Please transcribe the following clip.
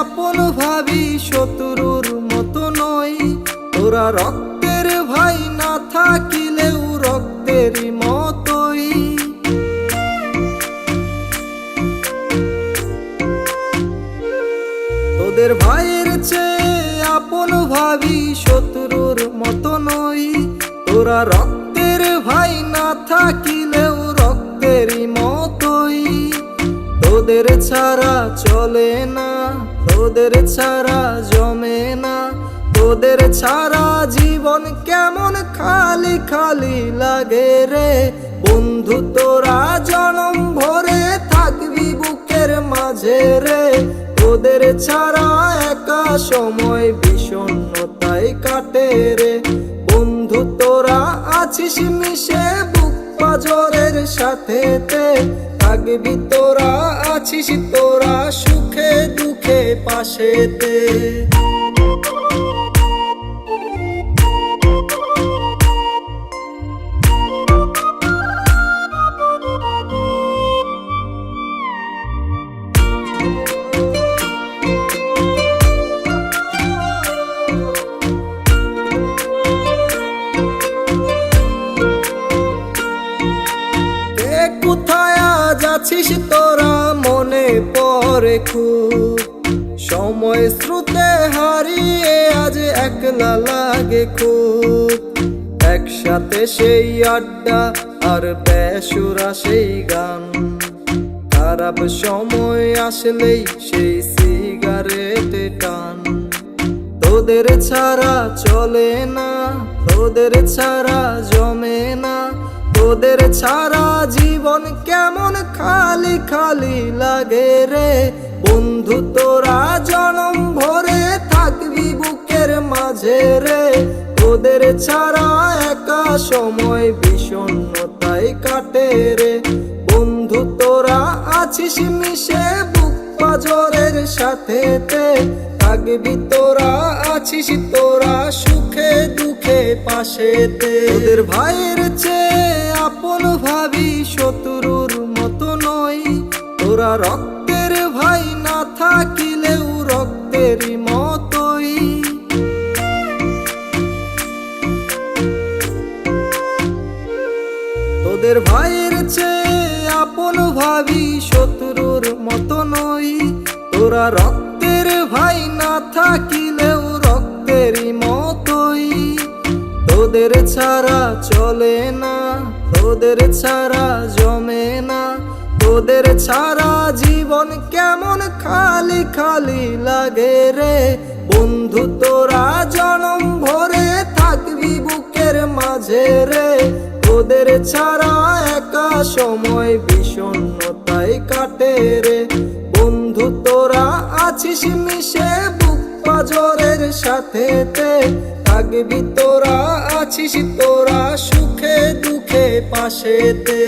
আপন ভাবি শত্রুর মতো নই। তোরা রক্তের ভাই না থাকিলেও রক্তের মতোই। তোদের ভাইয়ের চেয়ে আপন ভাবি শত্রুর মতো নই। তোরা রক্তের ভাই না থাকিলেও রক্তেরই মতোই তোদের ছাড়া চলে না তোদের ছাড়া জমে না। তোদের ছাড়া জীবন কেমন খালি খালি লাগে রে। বন্ধু তোরা জনম ভরে থাকবি বুকের মাঝে রে। তোদের ছাড়া একা সময় বিষণ্ণতায় কাটে রে। বন্ধু তোরা আছিস মিশে বুক পাজরের সাথে থাকবি তোরা আছিস তোরা সুখে দুঃখে পাশেতে। কে আছিস তোরা, মনে পরে খুব। সময় স্রোতে হারিয়ে আজ একলা লাগে খুব। একসাথে সেই আড্ডা আর বেসুরা সেই গান। খারাপ সময় আসলেই সেই সিগারেট টান। তোদের ছাড়া চলে না, তোদের ছাড়া জমে না। তোদের ছাড়া জীবন কেমন খালি খালি লাগে রে? বন্ধু, তোরা জনম ভরে থাকবি বুকের মাঝে রে। তোদের ছাড়া একা সময় বিষণ্ণতায় কাটে রে। বন্ধু, তোরা আছিস মিশে বুক পাজরের সাথে থাকবি, তোরা আছিস তোরা সুখে দুঃখে পাশেতে। তোদের ভাইয়ের চেয়ে আপন ভাবি শত্রুর মতো নই। তোরা রক্তের ভাই না থাকিলেও রক্তের মতোই। তোদের ভাইয়ের চেয়ে আপন ভাবি শত্রুর মতো নই। তোরা রক্তের ভাই না থাকিলেও রক্তের মতোই। তোদের ছাড়া চলে না। তোদের ছাড়া জমে না। তোদের ছাড়া জীবন কেমন খালি খালি লাগে রে। বন্ধু, তোরা জনম ভরে থাকবি বুকের মাঝে রে। তোদের ছাড়া একা সময় বিষণ্ণতায় কাটে রে। বন্ধু, তোরা আছিস মিশে বুক পাজরের সাথে থাকবি, তোরা আছিস, তোরা পাশেতে